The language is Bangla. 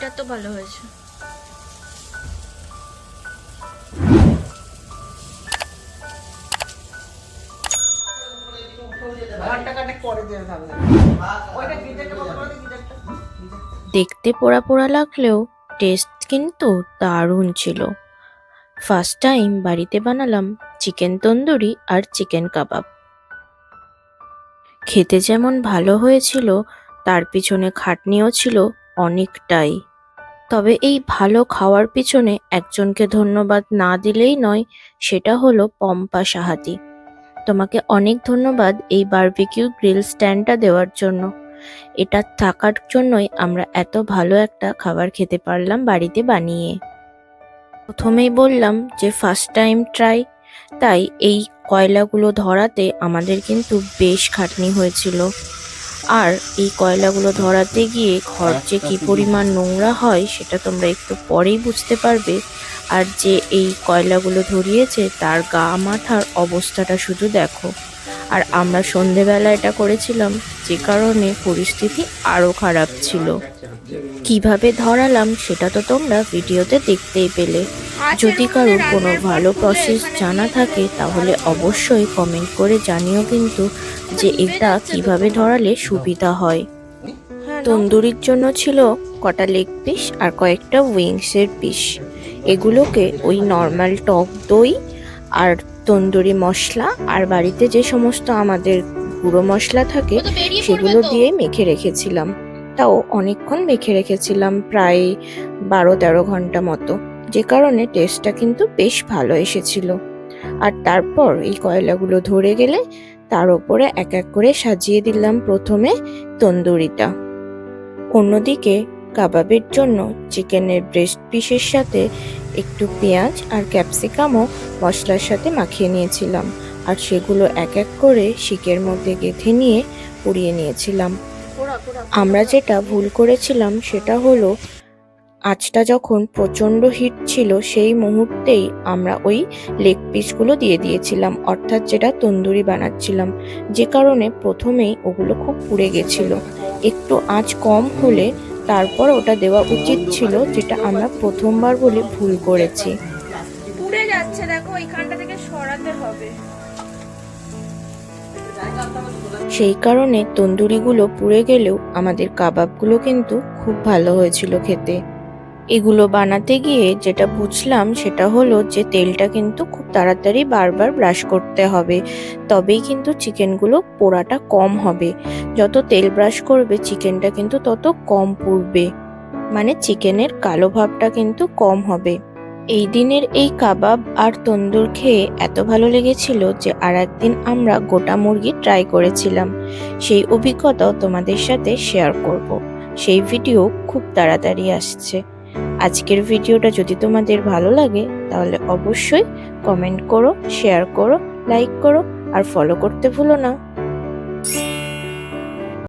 এটা তো ভালো হয়েছে। দেখতে পোড়া পোড়া লাগলেও টেস্ট কিন্তু দারুণ ছিল। ফার্স্ট টাইম বাড়িতে বানালাম চিকেন তন্দুরি আর চিকেন কাবাব খেতে যেমন ভালো হয়েছিল, তার পিছনে খাটনিও ছিল অনেকটাই। তবে এই ভালো খাওয়ার পিছনে একজনকে ধন্যবাদ না দিলেই নয়, সেটা হলো পম্পা সাহাতি। তোমাকে অনেক ধন্যবাদ এই বারবিকিউ গ্রিল স্ট্যান্ডটা দেওয়ার জন্য। এটা থাকার জন্যই আমরা এত ভালো একটা খাবার খেতে পারলাম বাড়িতে বানিয়ে। প্রথমেই বললাম যে ফার্স্ট টাইম ট্রাই তাই এই কয়লাগুলো ধরাতে আমাদের কিন্তু বেশ খাটনি হয়েছিল। আর এই কয়লাগুলো ধরাতে গিয়ে ঘর যে কী পরিমাণ নোংরা হয় সেটা তোমরা একটু পরেই বুঝতে পারবে। আর যে এই কয়লাগুলো ধরিয়েছে তার গা মাথার অবস্থাটা শুধু দেখো। আর আমরা সন্ধেবেলা এটা করেছিলাম যে কারণে পরিস্থিতি আরও খারাপ ছিল। কীভাবে ধরালাম সেটা তো তোমরা ভিডিওতে দেখতেই পেলে। যদি কারোর কোনো ভালো প্রসেস জানা থাকে, তাহলে অবশ্যই কমেন্ট করে জানিও কিন্তু যে এটা কীভাবে ধরালে সুবিধা হয়। তন্দুরির জন্য ছিল কটা লেগ পিস আর কয়েকটা উইংসের পিস এগুলোকে ওই নর্মাল টক দই আর তন্দুরি মশলা আর বাড়িতে যে সমস্ত আমাদের গুঁড়ো মশলা থাকে, সেগুলো দিয়ে মেখে রেখেছিলাম। তাও অনেকক্ষণ মেখে রেখেছিলাম, প্রায় বারো তেরো ঘণ্টা মতো। যে কারণে টেস্টটা কিন্তু বেশ ভালো এসেছিল। আর তারপর এই কয়লাগুলো ধরে গেলে তার ওপরে এক এক করে সাজিয়ে দিলাম প্রথমে তন্দুরিটা। অন্যদিকে কাবাবের জন্য চিকেনের ব্রেস্ট পিসের সাথে একটু পেঁয়াজ আর ক্যাপসিকামও মশলার সাথে মাখিয়ে নিয়েছিলাম। আর সেগুলো এক এক করে শিকের মধ্যে গেঁথে নিয়ে পুড়িয়ে নিয়েছিলাম। আমরা যেটা ভুল করেছিলাম সেটা হলো আঁচটা যখন প্রচণ্ড হিট ছিল সেই মুহূর্তেই আমরা ওই লেগ পিসগুলো দিয়ে দিয়েছিলাম, অর্থাৎ যেটা তন্দুরি বানাচ্ছিলাম। যে কারণে প্রথমেই ওগুলো খুব পুড়ে গেছিল। একটু আঁচ কম হলে তারপর ওটা দেওয়া উচিত ছিল, যেটা আমরা প্রথমবার বলে ভুল করেছি। পুড়ে যাচ্ছে, দেখো, এইখানটা থেকে সরাতে হবে। সেই কারণে তন্দুরিগুলো পুড়ে গেলেও আমাদের কাবাবগুলো কিন্তু খুব ভালো হয়েছিল খেতে। এগুলো বানাতে গিয়ে যেটা বুঝলাম সেটা হলো যে তেলটা কিন্তু খুব তাড়াতাড়ি বারবার ব্রাশ করতে হবে, তবেই কিন্তু চিকেনগুলো পোড়াটা কম হবে। যত তেল ব্রাশ করবে, চিকেনটা কিন্তু তত কম পুড়বে। মানে চিকেনের কালো ভাবটা কিন্তু কম হবে। এই দিনের এই কাবাব আর তন্দুর খেয়ে এত ভালো লেগেছিল যে আর একদিন আমরা গোটা মুরগি ট্রাই করেছিলাম। সেই অভিজ্ঞতাও তোমাদের সাথে শেয়ার করব। সেই ভিডিও খুব তাড়াতাড়ি আসছে। আজকের ভিডিওটা যদি তোমাদের ভালো লাগে, তাহলে অবশ্যই কমেন্ট করো শেয়ার করো লাইক করো, আর ফলো করতে ভুলো না।